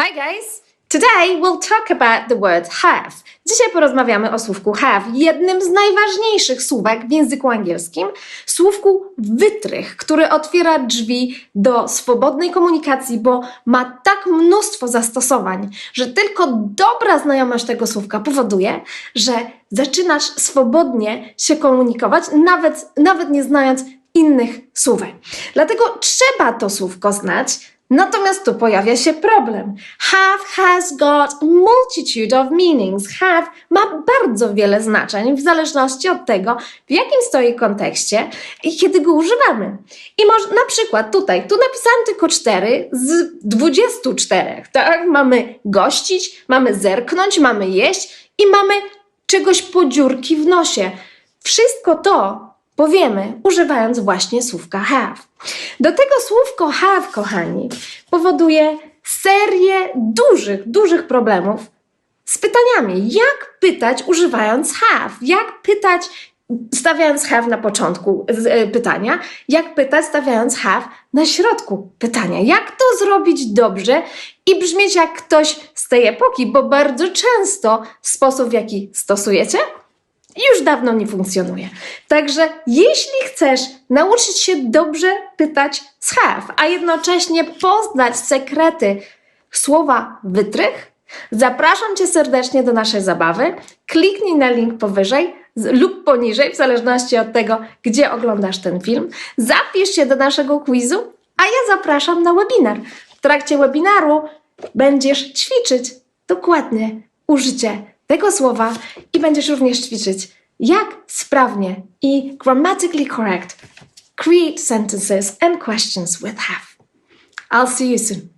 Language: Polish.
Hi guys! Today we'll talk about the word have. Dzisiaj porozmawiamy o słówku have, jednym z najważniejszych słówek w języku angielskim, słówku wytrych, który otwiera drzwi do swobodnej komunikacji, bo ma tak mnóstwo zastosowań, że tylko dobra znajomość tego słówka powoduje, że zaczynasz swobodnie się komunikować, nawet, nawet nie znając innych słówek. Dlatego trzeba to słówko znać, Natomiast tu pojawia się problem. Have has got multitude of meanings. Have ma bardzo wiele znaczeń w zależności od tego, w jakim stoi kontekście i kiedy go używamy. I może na przykład tutaj, tu napisałam tylko cztery z 24, tak? Mamy gościć, mamy zerknąć, mamy jeść i mamy czegoś po dziurki w nosie. Wszystko to powiemy, używając właśnie słówka have. Do tego słówko have, kochani, powoduje serię dużych, dużych problemów z pytaniami. Jak pytać używając have? Jak pytać stawiając have na początku e, pytania? Jak pytać stawiając have na środku pytania? Jak to zrobić dobrze i brzmieć jak ktoś z tej epoki? Bo bardzo często sposób, w jaki stosujecie, już dawno nie funkcjonuje. Także jeśli chcesz nauczyć się dobrze pytać z have, a jednocześnie poznać sekrety słowa wytrych, zapraszam Cię serdecznie do naszej zabawy. Kliknij na link powyżej lub poniżej, w zależności od tego, gdzie oglądasz ten film. Zapisz się do naszego quizu, a ja zapraszam na webinar. W trakcie webinaru będziesz ćwiczyć dokładnie użycie tego słowa i będziesz również ćwiczyć, jak sprawnie i grammatically correct create sentences and questions with have. I'll see you soon.